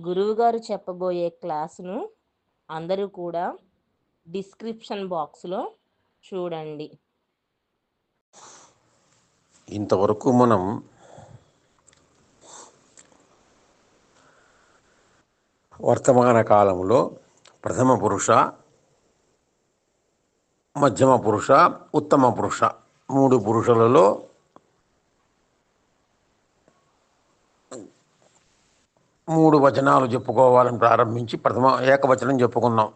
గురువుగారు చెప్పబోయే క్లాసును అందరూ కూడా డిస్క్రిప్షన్ బాక్స్లో చూడండి. ఇంతవరకు మనం వర్తమాన కాలంలో ప్రథమ పురుష మధ్యమ పురుష ఉత్తమ పురుష మూడు పురుషులలో మూడు వచనాలు చెప్పుకోవాలని ప్రారంభించి ప్రథమ ఏకవచనం చెప్పుకున్నాం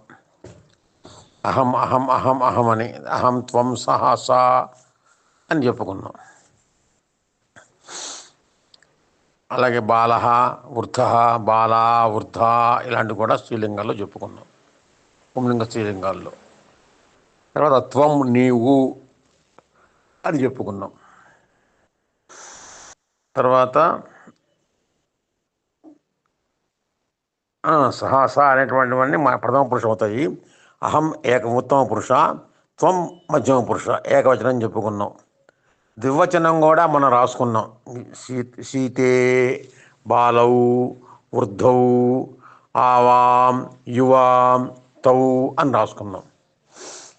అహం అహం అహం అహం అని అహం త్వం సహస అని చెప్పుకున్నాం అలాగే బాల వృద్ధ బాల వృద్ధ ఇలాంటివి కూడా స్త్రీలింగాల్లో చెప్పుకున్నాం పుంలింగ స్త్రీలింగాల్లో. తర్వాత త్వం నీవు అని చెప్పుకున్నాం తర్వాత సహాస అనేటువంటివన్నీ మా ప్రథమ పురుషం అవుతాయి. అహం ఏక ఉత్తమ పురుష త్వం మధ్యమ పురుష ఏకవచనం చెప్పుకున్నాం. ద్వివచనం కూడా మనం రాసుకున్నాం. సీ సీతే బాలౌ వృద్ధౌ ఆవాం యువాం తౌ అని రాసుకున్నాం.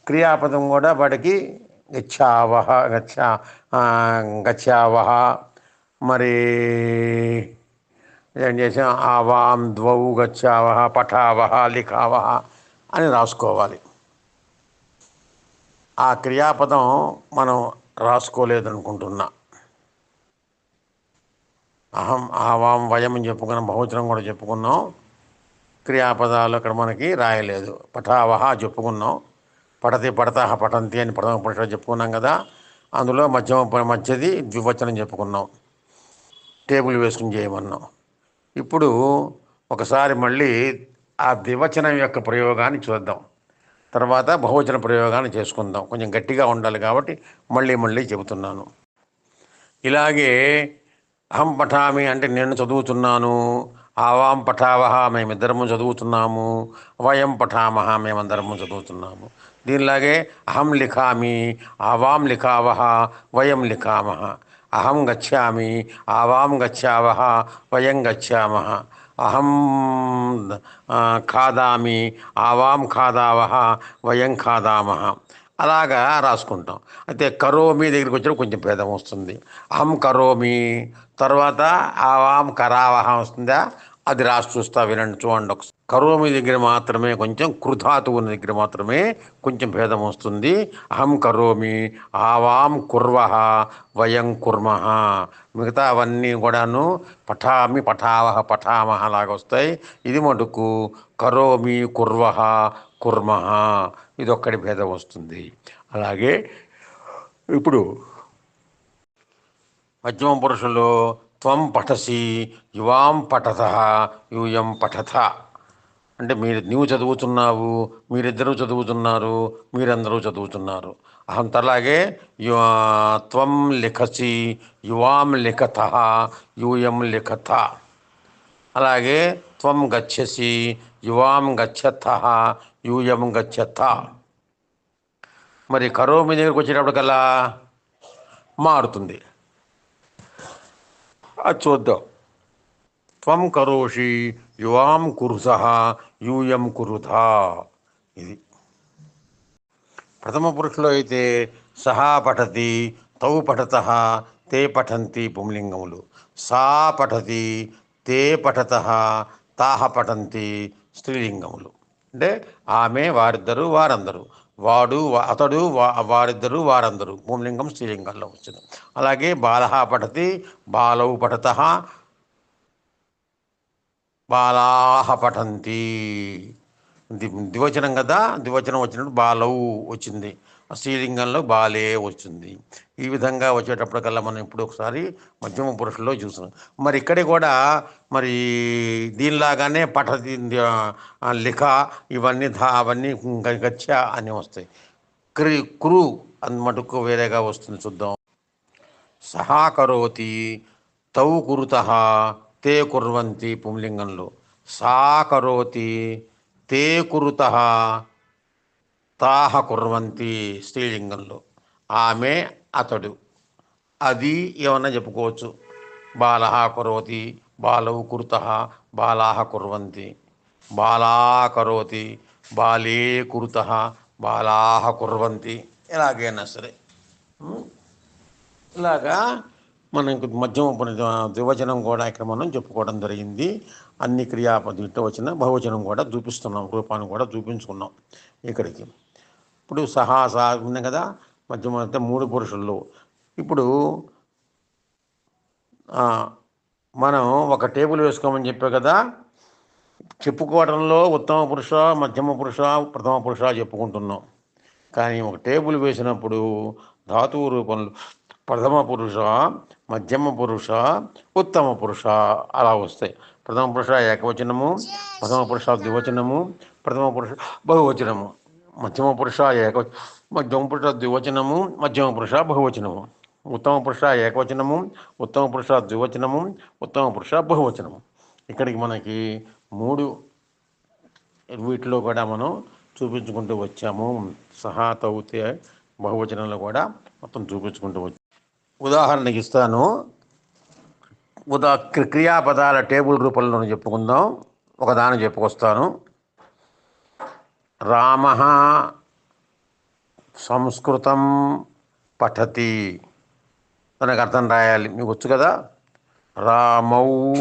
క్రియాపదం కూడా వాటికి గచ్చావహ గచ్చా గచ్చావహ మరి ఏం చేసాం ఆవాం ద్వౌ గచ్చావహ పఠావహ లిఖావహ అని రాసుకోవాలి. ఆ క్రియాపదం మనం రాసుకోలేదనుకుంటున్నా. అహం ఆవాం వయం అని చెప్పుకున్న బహుచనం కూడా చెప్పుకున్నాం. క్రియాపదాలు అక్కడ మనకి రాయలేదు. పఠావహ చెప్పుకున్నాం. పడతి పడతాహ పఠంతి అని ప్రథమ పురుషులు చెప్పుకున్నాం కదా. అందులో మధ్యమ మధ్యది ద్వివచనం చెప్పుకున్నాం. టేబుల్ వేసుకుని చేయమన్నాం. ఇప్పుడు ఒకసారి మళ్ళీ ఆ ద్వివచనం యొక్క ప్రయోగాన్ని చూద్దాం. తర్వాత బహువచన ప్రయోగాన్ని చేసుకుందాం. కొంచెం గట్టిగా ఉండాలి కాబట్టి మళ్ళీ మళ్ళీ చెబుతున్నాను. ఇలాగే అహం పఠామి అంటే నేను చదువుతున్నాను ఆవాం పఠావహ మేమిద్దరము చదువుతున్నాము వయం పఠామహ మేమందరము చదువుతున్నాము. దీనిలాగే అహం లిఖామి ఆవాం లిఖావహ వయం లిఖామహ. అహం గచ్చామి ఆవాం గచ్చావ వయం గచ్చామ. అహం ఖాదామి ఆవాం ఖాదావ వయం ఖాదామహ అలాగా రాసుకుంటాం. అయితే కరోమి దగ్గరికి వచ్చినప్పుడు కొంచెం భేదం వస్తుంది. అహం కరోమి తర్వాత ఆవాం కరావహ వస్తుందా? అది రాసి చూస్తా వినండి చూడండి ఒకసారి కరోమి దగ్గర మాత్రమే కొంచెం కృధాతువుని దగ్గర మాత్రమే కొంచెం భేదం వస్తుంది. అహం కరోమి ఆవాం కుర్వహ వయం కుర్మ. మిగతా అవన్నీ కూడాను పఠామి పఠావహ పఠామహ లాగా వస్తాయి. ఇది మటుకు కరోమి కుర్వహ కుర్మ. ఇది ఒక్కటి భేదం వస్తుంది. అలాగే ఇప్పుడు మధ్యమ పురుషులు త్వం పఠసి యువాం పఠత యూయం పఠత. అంటే మీరు నీవు చదువుతున్నావు మీరిద్దరూ చదువుతున్నారు మీరందరూ చదువుతున్నారు. అహం అలాగే త్వం లిఖసి యువాం లిఖత యూయం లిఖత. అలాగే త్వం గచ్చసి యువాం గచ్చత యూయం గచ్చత. మరి కరోమి దగ్గరికి వచ్చేటప్పటికల్లా మారుతుంది. అది చూద్దాం. త్వం కరోషి యువాం కురుసహ యూయం కురుధా. ఇది. ప్రథమ పురుషులో అయితే సహా పఠతి తౌ పఠత తే పఠంతి పుంలింగములు. సా పఠతి తే పఠత తాహ పఠంతి స్త్రీలింగములు. అంటే ఆమె వారిద్దరు వారందరూ. వాడు అతడు వారిద్దరు వారందరూ. భూమిలింగం స్త్రీలింగాల్లో వచ్చింది. అలాగే బాలహ పఠతి బాలౌ పఠత బాలాహ పఠంతి. ద్వివచనం కదా? ద్వివచనం వచ్చినప్పుడు బాలవు వచ్చింది. స్త్రీలింగంలో బాలే వచ్చింది. ఈ విధంగా వచ్చేటప్పటికల్లా మనం ఇప్పుడు ఒకసారి మధ్యమ పురుషుల్లో చూసినాం మరి ఇక్కడ కూడా మరి దీనిలాగానే పఠతి లిఖ ఇవన్నీ ధా అవన్నీ గచ్చ అని వస్తాయి. క్రి క్రు అని మటుకు వేరేగా వస్తుంది చూద్దాం. సహా కరోతి తౌ కురుత తే కుర్వంతి పుంలింగంలో. సా కరోతి తే కురుత తాహ కుర్వంతి స్త్రీలింగంలో. ఆమె అతడు. అది ఏమన్నా చెప్పుకోవచ్చు? బాలహ కురవతి బాలవు కురుత బాలాహ కుర్వంతి. బాలా కరోతి బాలే కురుత బాలాహ కుర్వంతి. ఎలాగైనా సరే. ఇలాగా మనకు మధ్యమ ద్వివచనం కూడా ఇక్కడ మనం చెప్పుకోవడం జరిగింది. అన్ని క్రియాపదిట్టు వచ్చిన బహువచనం కూడా చూపిస్తున్నాం రూపాన్ని కూడా చూపించుకున్నాం ఇక్కడికి. ఇప్పుడు సహా సహా ఉంది కదా మధ్య మధ్య మూడు పురుషుల్లో ఇప్పుడు మనం ఒక టేబుల్ వేసుకోమని చెప్పే కదా చెప్పుకోవడంలో ఉత్తమ పురుష మధ్యమ పురుష ప్రథమ పురుష చెప్పుకుంటున్నాం. కానీ ఒక టేబుల్ వేసినప్పుడు ధాతువు రూపంలో ప్రథమ పురుష మధ్యమ పురుష ఉత్తమ పురుష అలా వస్తాయి. ప్రథమ పురుష ఏకవచనము ప్రథమ పురుష ద్వివచనము ప్రథమ పురుష బహువచనము. మధ్యమ పురుష ఏక మధ్యమ పురుష ద్వివచనము మధ్యమ పురుష బహువచనము. ఉత్తమ పురుష ఏకవచనము ఉత్తమ పురుష ద్వివచనము ఉత్తమ పురుష బహువచనము. ఇక్కడికి మనకి మూడు వీటిలో కూడా మనం చూపించుకుంటూ వచ్చాము. సహా బహువచనంలో కూడా మొత్తం చూపించుకుంటూ వచ్చాము. ఉదాహరణకి ఇస్తాను. ఉదా క్రి- క్రియాపదాల టేబుల్ రూపంలో చెప్పుకుందాం. ఒకదాని చెప్పుకొస్తాను. రామ సంస్కృతం పఠతి. దానికి అర్థం రాయాలి. మీకు వచ్చు కదా? రామౌ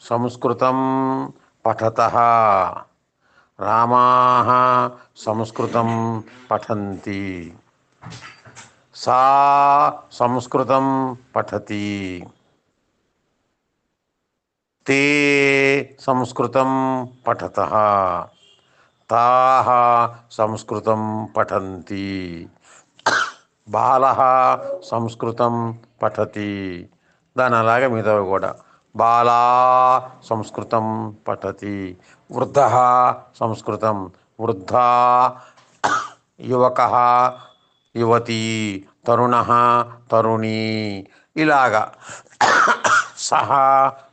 సంస్కృతం పఠత. రామా సంస్కృతం పఠంతి. సా సంస్కృతం పఠతి. తే సంస్కృతం పఠత. తాహ సంస్కృతం పఠంతి. బాల సంస్కృతం పఠతి. దాని అలాగే మిగతావి కూడా. బాలా సంస్కృతం పఠతి. వృద్ధ సంస్కృతం వృద్ధ. యువక యువతి. తరుణ తరుణి. ఇలాగా. సహ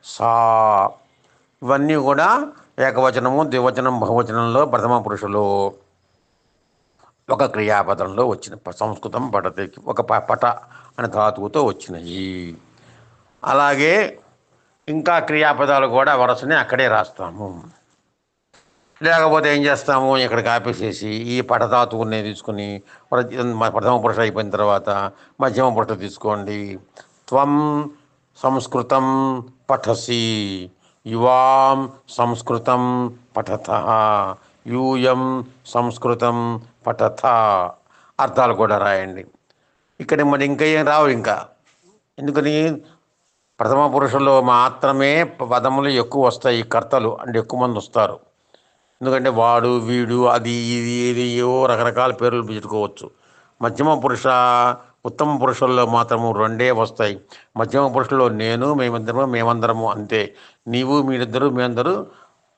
సా. ఇవన్నీ కూడా ఏకవచనము ద్వివచనం బహువచనంలో ప్రథమ పురుషులు. ఒక క్రియాపదంలో వచ్చిన ప- సంస్కృతం పఠతి ఒక ప- పట అనే ధాతువుతో వచ్చినాయి. అలాగే ఇంకా క్రియాపదాలు కూడా వరుసని అక్కడే రాస్తాము. లేకపోతే ఏం చేస్తాము? ఇక్కడికి ఆపేసేసి ఈ పటధాతువుని తీసుకుని ప్రథమ పురుష అయిపోయిన తర్వాత మధ్యమ పురుష తీసుకోండి. త్వం సంస్కృతం పఠసి. యువాం సంస్కృతం పఠత యూయం సంస్కృతం పఠత. అర్థాలు కూడా రాయండి. ఇక్కడ మరి ఇంకా ఏం రావు ఇంకా. ఎందుకని? ప్రథమ పురుషుల్లో మాత్రమే పదములు ఎక్కువ వస్తాయి కర్తలు అంటే ఎక్కువ మంది వస్తారు. ఎందుకంటే వాడు వీడు అది ఇది ఇది ఏవో రకరకాల పేర్లు పెట్టుకోవచ్చు. మధ్యమ పురుష ఉత్తమ పురుషుల్లో మాత్రము రెండే వస్తాయి. మధ్యమ పురుషుల్లో నేను మేమిద్దరము మేమందరము అంతే. నీవు మీరిద్దరు మేమందరూ.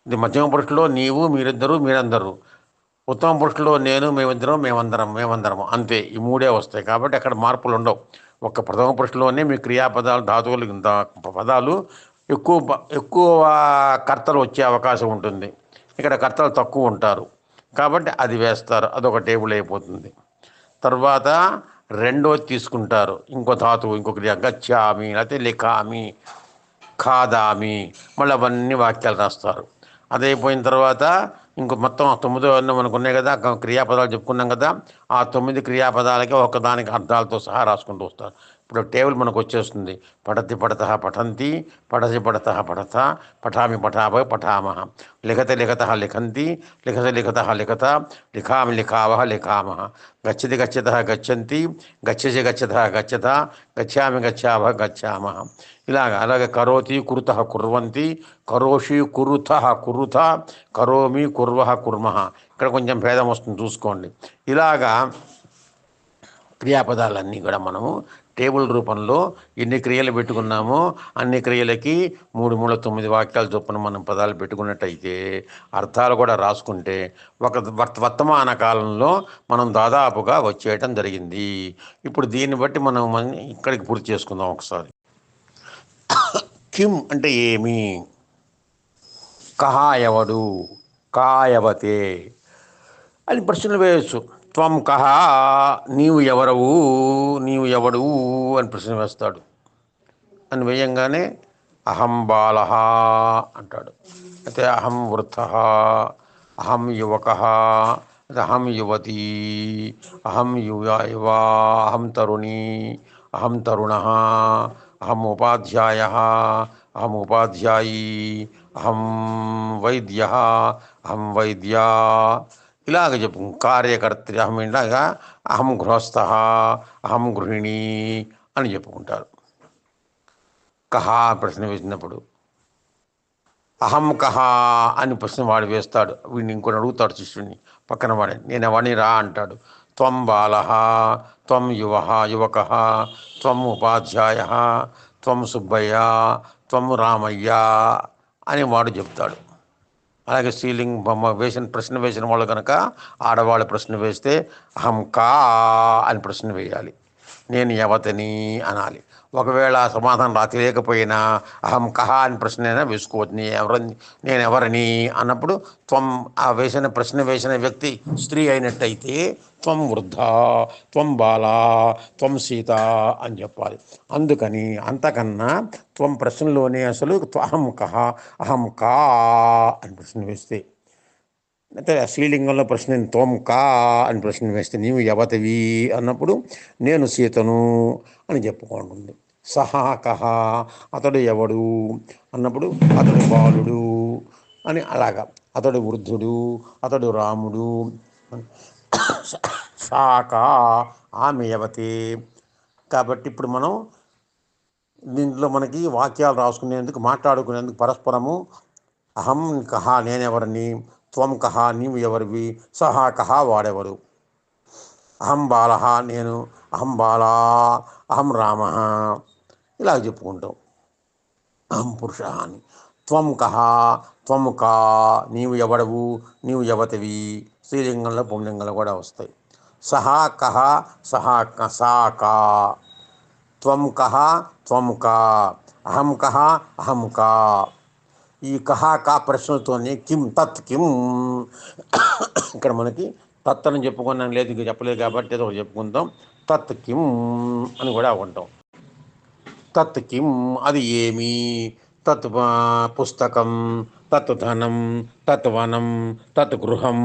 ఇది మధ్యమ పురుషుల్లో నీవు మీరిద్దరు మీరందరూ. ఉత్తమ పురుషుల్లో నేను మేమిద్దరం మేమందరం మేమందరం అంతే. ఈ మూడే వస్తాయి. కాబట్టి అక్కడ మార్పులు ఉండవు. ఒక ప్రథమ పురుషులోనే మీ క్రియాపదాలు ధాతువులు పదాలు ఎక్కువ ఎక్కువ కర్తలు వచ్చే అవకాశం ఉంటుంది. ఇక్కడ కర్తలు తక్కువ ఉంటారు. కాబట్టి అది వేస్తారు. అదొక టేబుల్ అయిపోతుంది. తర్వాత రెండోది తీసుకుంటారు. ఇంకో ధాతువు ఇంకొకటి గచ్చామి లేకపోతే లిఖామి ఖాదామి మళ్ళీ అవన్నీ వాక్యాలు రాస్తారు. అదైపోయిన తర్వాత ఇంకో మొత్తం తొమ్మిదో ఎన్నో మనకు ఉన్నాయి కదా క్రియాపదాలు చెప్పుకున్నాం కదా ఆ తొమ్మిది క్రియాపదాలకి ఒకదానికి అర్థాలతో సహా రాసుకుంటూ వస్తారు. ఇప్పుడు టేబుల్ మనకు వచ్చేస్తుంది. పఠతి పడత పఠంతి పఠసి పడత పఠత పఠామి పఠావ పఠామహ లిఖత లిఖత లిఖంతి లిఖత లిఖత లిఖత లిఖామి లిఖావ లిఖామహ. గచ్చతి గచ్చత గచ్చంతి గచ్చసి గచ్చత గచ్చత గచ్చామి గచ్చావ గచ్చామహ. ఇలాగ అలాగే కరోతి కురుత కుర్వంతి కరోషి కురుత కురుత కరోమి కుర్వ కుర్మ. ఇక్కడ కొంచెం భేదం వస్తుంది చూసుకోండి. ఇలాగా క్రియాపదాలన్నీ కూడా మనము టేబుల్ రూపంలో ఎన్ని క్రియలు పెట్టుకున్నామో అన్ని క్రియలకి మూడు మూడు తొమ్మిది వాక్యాలు చొప్పున మనం పదాలు పెట్టుకున్నట్టయితే అర్థాలు కూడా రాసుకుంటే ఒక వర్త- వర్తమాన కాలంలో మనం దాదాపుగా వచ్చేయటం జరిగింది. ఇప్పుడు దీన్ని బట్టి మనం ఇక్కడికి పూర్తి చేసుకుందాం ఒకసారి. కిమ్ అంటే ఏమి? కహా ఎవడు కాయవతే అని ప్రశ్నలు వేయచ్చు. త్వం కహ నీవు ఎవరవు నీవు ఎవడు అని ప్రశ్న వేస్తాడు. అని వేయంగానే అహం బాల అంటాడు. అయితే అహం వృద్ధ అహం యువక అహం యువతి అహం యువ యువ అహం తరుణి అహం తరుణ అహం ఉపాధ్యాయ అహం ఉపాధ్యాయీ అహం వైద్య అహం వైద్యా ఇలాగ చెప్పు. కార్యకర్త అహం ఇలాగా అహం గృహస్థ అహం గృహిణి అని చెప్పుకుంటారు. కహా ప్రశ్న వేసినప్పుడు. అహం కహా అని ప్రశ్న వాడు వేస్తాడు. వీడిని ఇంకొని అడుగుతాడు శిష్యుడిని. పక్కన వాడే నేను ఎవరిని రా అంటాడు. త్వం బాల త్వం యువ యువక త్వం ఉపాధ్యాయ త్వం సుబ్బయ్య త్వం రామయ్య అని వాడు చెప్తాడు. అలాగే సీలింగ్ బొమ్మ వేసిన ప్రశ్న వేసిన వాళ్ళు కనుక ఆడవాళ్ళు ప్రశ్న వేస్తే అహం కా అని ప్రశ్న వేయాలి. నేను యవతని అనాలి. ఒకవేళ సమాధానం రాకలేకపోయినా అహం కహ అని ప్రశ్న అయినా వేసుకోవచ్చు నీ ఎవరని నేను ఎవరని అన్నప్పుడు త్వం ఆ వేసిన ప్రశ్న వేసిన వ్యక్తి స్త్రీ అయినట్టయితే త్వం వృద్ధ త్వం బాల త్వం సీత అని చెప్పాలి. అందుకని అంతకన్నా త్వం ప్రశ్నలోనే అసలు అహం కహ అహం కా అని ప్రశ్న వేస్తే అయితే శ్రీలింగంలో ప్రశ్న తోం కా అని ప్రశ్న వేస్తే నీవు యవతవి అన్నప్పుడు నేను సీతను అని చెప్పుకుంటుంది సహా కహ అతడు ఎవడు అన్నప్పుడు అతడు బాలుడు అని అలాగా. అతడు వృద్ధుడు అతడు రాముడు సాక ఆమె యవతి కాబట్టి ఇప్పుడు మనం దీంట్లో మనకి వాక్యాలు రాసుకునేందుకు మాట్లాడుకునేందుకు పరస్పరము అహం కహ నేనెవరిని? త్వం కహ నీవు ఎవరివి? సహా కహ వాడెవరు? అహం బాల నేను అహం బాలా అహం రామ ఇలా చెప్పుకుంటాం. అహం పురుష అని. త్వం కహ త్వం కా నీవు ఎవడవు? నీవు ఎవతివి? స్త్రీలింగంలో పుంలింగంలో కూడా వస్తాయి. సహా కహ సహా క- సా కా. త్వం కహ త్వం కా. అహం కహ అహం కా. ఈ కహా కా ప్రశ్నలతోనే కిం తత్ కిం. ఇక్కడ మనకి తత్ అని చెప్పుకున్నాం లేదు ఇంకా చెప్పలేదు కాబట్టి ఏదో చెప్పుకుందాం. తత్ కిం అని కూడా ఉంటాం. తత్ కిం అది ఏమి? తత్ పుస్తకం తత్ ధనం తత్ వనం తత్ గృహం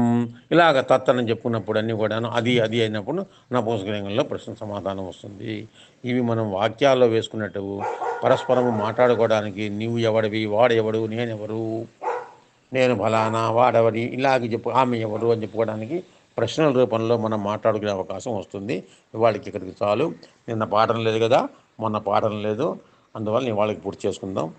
ఇలాగ తత్ చెప్పుకున్నప్పుడు అన్నీ కూడాను అది అది అయినప్పుడు నపూంసకలింగంలో ప్రశ్న సమాధానం వస్తుంది. ఇవి మనం వాక్యాల్లో వేసుకున్నట్టు పరస్పరము మాట్లాడుకోవడానికి నీవు ఎవడివి వాడెవడు నేనెవరు నేను ఫలానా వాడెవరి ఇలాగ చెప్పు ఆమె ఎవరు అని చెప్పుకోవడానికి ప్రశ్నల రూపంలో మనం మాట్లాడుకునే అవకాశం వస్తుంది. ఇవాళకి ఇక్కడికి చాలు. నిన్న పాఠం లేదు కదా మొన్న పాఠం లేదు. అందువల్ల ఇవాళకి పూర్తి చేసుకుందాం.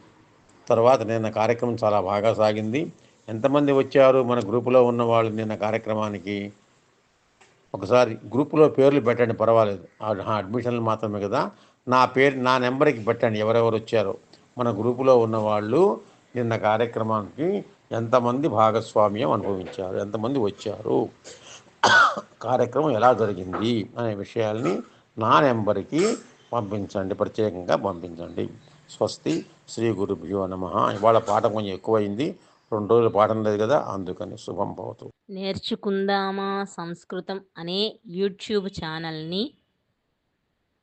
తర్వాత నిన్న కార్యక్రమం చాలా బాగా సాగింది. ఎంతమంది వచ్చారు మన గ్రూపులో ఉన్న వాళ్ళు నిన్న కార్యక్రమానికి? ఒకసారి గ్రూపులో పేర్లు పెట్టండి పర్వాలేదు. అడ్మిషన్లు మాత్రమే కదా. నా పేరు నా నెంబర్కి పెట్టండి ఎవరెవరు వచ్చారో. మన గ్రూపులో ఉన్న వాళ్ళు నిన్న కార్యక్రమానికి ఎంతమంది భాగస్వామ్యం అనుభవించారు ఎంతమంది వచ్చారు? కార్యక్రమం ఎలా జరిగింది అనే విషయాల్ని నా నెంబర్కి పంపించండి ప్రత్యేకంగా పంపించండి. స్వస్తి శ్రీ గురుభ్యో నమ. ఇవాళ పాఠం కొంచెం ఎక్కువైంది. రెండు రోజులు పాఠం లేదు కదా అందుకని శుభం భవతు. నేర్చుకుందామా సంస్కృతం అనే యూట్యూబ్ ఛానల్ని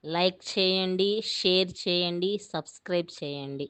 లైక్ చేయండి షేర్ చేయండి సబ్స్క్రైబ్ చేయండి.